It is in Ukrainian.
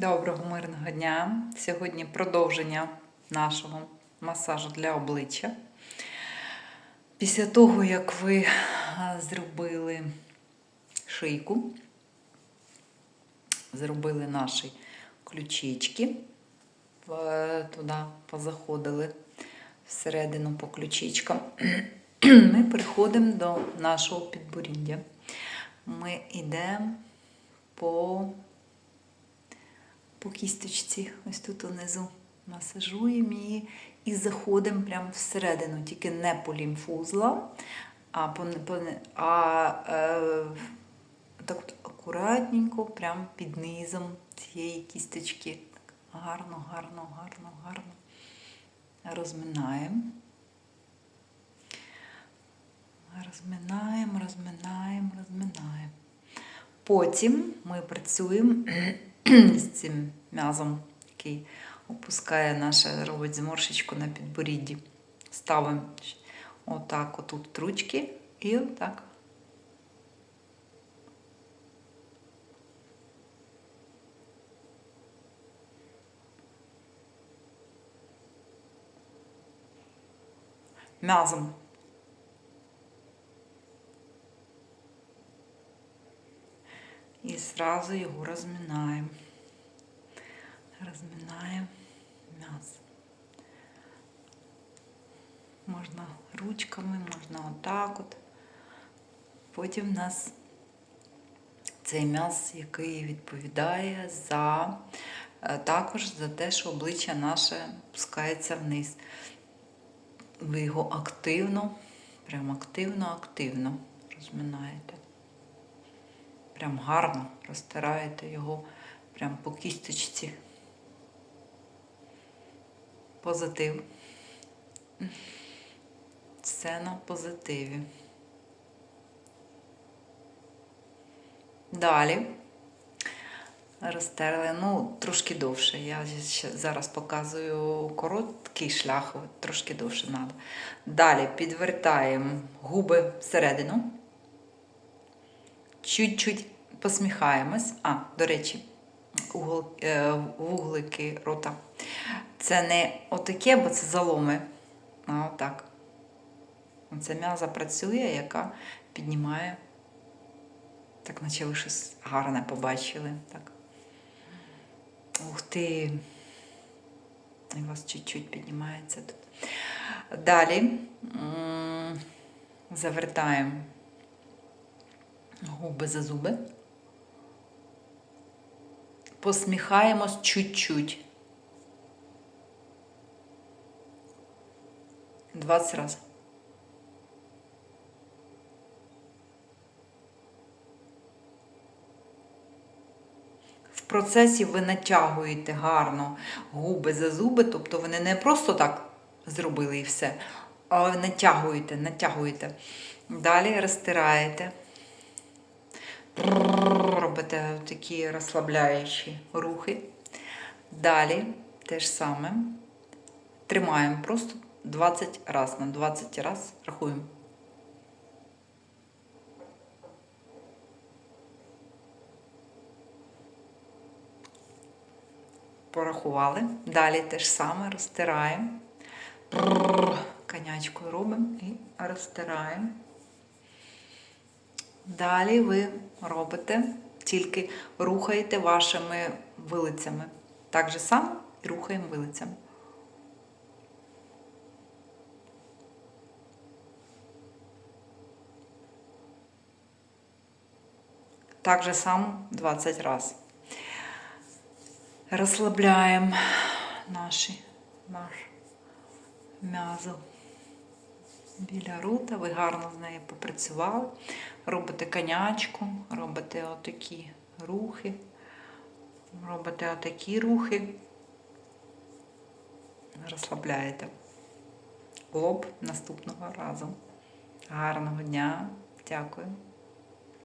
Доброго мирного дня! Сьогодні продовження нашого масажу для обличчя. Після того, як ви зробили шийку, зробили наші ключички, туди позаходили всередину по ключичкам, ми переходимо до нашого підборіддя. Ми йдемо по по кісточці, ось тут унизу масажуємо її і заходимо прямо всередину, тільки не по лімфузлам, а по, по а, е, так от акуратненько, прямо під низом цієї кісточки. Так, гарно, гарно, гарно, гарно розминаємо. Розминаємо, розминаємо, розминаємо. Потім ми працюємо з цим м'язом, який опускає наше, робить зморшечку на підборідді. Ставимо отак отут ручки і отак. М'язом. І зразу його розминаємо. Розминаємо м'ясо. Можна ручками, можна отак от. Потім в нас цей м'яз, який відповідає за е, також за те, що обличчя наше пускається вниз. Ви його активно, прям активно-активно розминаєте. Прям гарно розтираєте його прям по кісточці. Позитив. Все на позитиві. Далі розтерли, ну, трошки довше. Я зараз показую короткий шлях, трошки довше треба. Далі підвертаємо губи всередину. Чуть-чуть посміхаємось. А, до речі, е, вуглики рота. Це не отаке, бо це заломи. А отак. Це м'яза працює, яка піднімає. Так, наче ви щось гарне побачили. Так. Ух ти. І у вас чуть-чуть піднімається тут. Далі завертаємо губи за зуби. Посміхаємось чуть-чуть. 20 разів. В процесі ви натягуєте гарно губи за зуби, тобто вони не просто так зробили і все, а натягуєте, натягуєте. Далі розтираєте. Робите такі розслабляючі рухи. Далі те ж саме. Тримаємо просто 20 разів. На 20 разів рахуємо. Порахували. Далі те ж саме розтираємо. Конячкою робимо і розтираємо. Далі ви робите, тільки рухаєте вашими вилицями. Так же само і рухаємо вилицями. Так же само 20 разів. Розслабляємо наші, наш м'язо біля рута. Ви гарно з нею попрацювали. Робите конячку, робите отакі рухи, робите отакі рухи, розслабляєте лоб наступного разу. Гарного дня. Дякую.